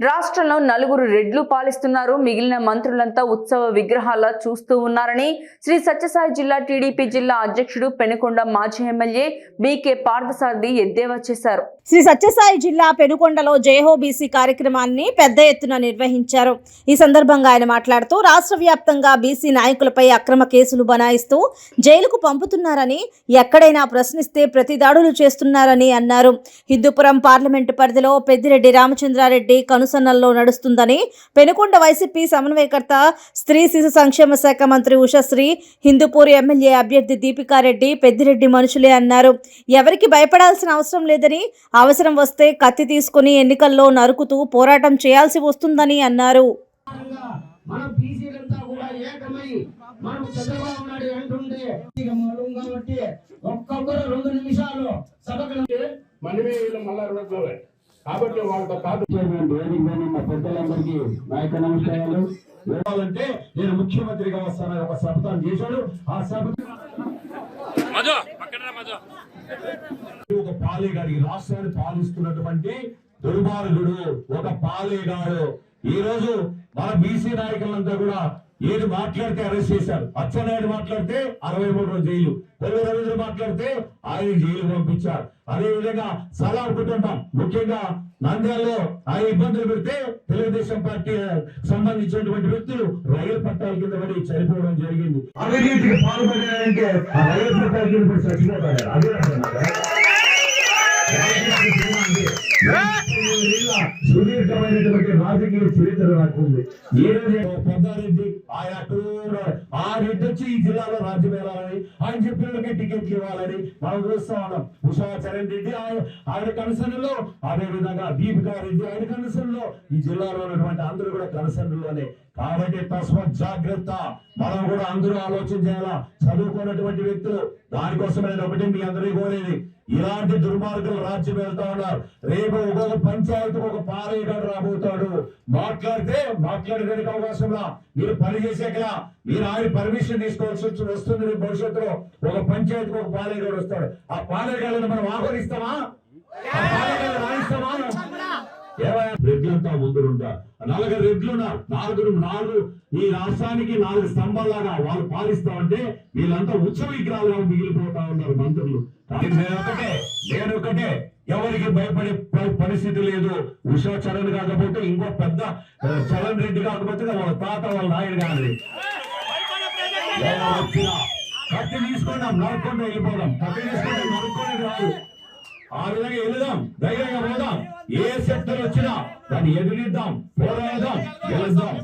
రాష్ట్రంలో నలుగురు రెడ్లు పాలిస్తున్నారు. మిగిలిన మంత్రులంతా ఉత్సవ విగ్రహాల చూస్తూ ఉన్నారని శ్రీ సత్యసాయి జిల్లా టీడీపీ జిల్లా అధ్యక్షుడు పెనుకొండ మాజీ ఎమ్మెల్యే బీకే పార్థసారథి ఎద్దేవా చేశారు. శ్రీ సత్యసాయి జిల్లా పెనుకొండలో జయహో బీసీ కార్యక్రమాన్ని పెద్ద ఎత్తున నిర్వహించారు. ఈ సందర్భంగా ఆయన మాట్లాడుతూ రాష్ట్ర వ్యాప్తంగా బీసీ నాయకులపై అక్రమ కేసులు బనాయిస్తూ జైలుకు పంపుతున్నారని ఎక్కడైనా ప్రశ్నిస్తే ప్రతిదాడులు చేస్తున్నారని అన్నారు. హిందూపురం పార్లమెంటు పరిధిలో పెద్దిరెడ్డి రామచంద్రారెడ్డి కను అనుసరణలో నడుస్తుందని పెనుకొండ వైసీపీ సమన్వయకర్త స్త్రీ శిశు సంక్షేమ శాఖ మంత్రి ఉషశ్రీ హిందూపూర్ ఎమ్మెల్యే అభ్యర్థి దీపికారెడ్డి పెద్దిరెడ్డి మనుషులే అన్నారు. ఎవరికి భయపడాల్సిన అవసరం లేదని అవసరం వస్తే కత్తి తీసుకుని ఎన్నికల్లో నరుకుతూ పోరాటం చేయాల్సి వస్తుందని అన్నారు. బీసీలంతా కూడా ఏకమై మనం చంద్రబాబు నాయుడు కాబట్టి ఒక్కొక్కరు రెండు నిమిషాలు సభకు మనమే వీళ్ళు మళ్ళా రోజులే కాబట్టి వాళ్ళతో కాదు. మా పెద్దలందరికీ నాయక నమస్కారాలు. అంటే నేను ముఖ్యమంత్రిగా వస్తానని ఒక శపథం చేశాడు. ఆ శపథం ఒక పాలేగాడికి రాష్ట్రాన్ని పాలిస్తున్నటువంటి దుర్మార్గుడు ఒక పాలేగాడు ఈ రోజు మన బీసీ నాయకులంతా కూడా ఏది మాట్లాడితే అరెస్ట్ చేశారు. అచ్చెన్నాయుడు మాట్లాడితే అరవై మూడు రోజులు జైలు. కొల్లు రవీంద్ర మాట్లాడితే ఆయన జైలు పంపించారు. అదే విధంగా సలాం కుటుంబం ముఖ్యంగా నంద్యాలలో ఆయన ఇబ్బందులు పెడితే తెలుగుదేశం పార్టీ సంబంధించినటువంటి వ్యక్తులు రైలు పట్టాల కింద పడి చనిపోవడం జరిగింది. అవినీతికి పాల్పడారంటే ఆ రైలు పట్టాల కింద పడి చచ్చిపోతారు. అదే సుదీర్ఘమైనటువంటి రాజకీయ చరిత్ర నాకు ఉంది ఏ రోజు పెద్దారెడ్డి ఆయన ఉన్నారు ఆ రెడ్డి వచ్చి ఈ జిల్లాలో రాజ్యం వెళ్ళాలని ఆయన చెప్పినకే టికెట్లు ఇవ్వాలని మనం చూస్తా ఉన్నాం. ఉషా చరణ్ రెడ్డి ఆయన ఆయన కనసనలో అదే విధంగా దీపికా రెడ్డి ఆయన కనసనలో ఈ జిల్లాలో ఉన్నటువంటి అందరూ కూడా కనసనలోనే కాబట్టి తస్మత్ జాగ్రత్త. మనం కూడా అందరూ ఆలోచన చేయాలా? చదువుకున్నటువంటి వ్యక్తులు దానికోసం నేను ఒకటి మీ అందరికీ కోరేది. ఇలాంటి దుర్మార్గులు రాజ్యం వెళ్తా ఉన్నారు. రేపు ఒక్కొక్క పంచాయతీ ఒక పాలేగాడు రాబోతాడు. మాట్లాడితే మాట్లాడడానికి అవకాశం రా. మీరు పని చేసాక మీరు ఆయన పర్మిషన్ తీసుకోవాల్సి వచ్చి వస్తుంది రేపు భవిష్యత్తులో. ఒక పంచాయతీకి ఒక పాలేగాడు వస్తాడు. ఆ పాలేగాళ్ళని మనం ఆహ్వానిస్తామా? రాయిస్తామా? రెడ్లంతా ముందుంటా నలుగురు రెడ్లున్నారు నాలుగురు నాలుగు ఈ రాష్ట్రానికి నాలుగు స్తంభాలాగా వాళ్ళు పాలిస్తా ఉంటే వీళ్ళంతా ఉచ్చ విగ్రహాలుగా మిగిలిపోతా ఉన్నారు మంత్రులు. నేను ఒకటే నేను ఒకటే ఎవరికి భయపడే పరిస్థితి లేదు. ఉషా చరణ్ కాకపోతే ఇంకో పెద్ద చరణ్ రెడ్డి కాకపోతే వాళ్ళ తాత వాళ్ళ నాయుడు కానీ వచ్చినా కత్తి తీసుకుందాం నరుక్కుండా వెళ్ళిపోదాం. కత్తి తీసుకుంటే నరుక్కొని రాదు. ఆ విధంగా వెళదాం. ధైర్యంగా పోదాం ఏ శక్తులు వచ్చినా దాన్ని ఎదురిద్దాం. పోరాడదాం. గెలుద్దాం.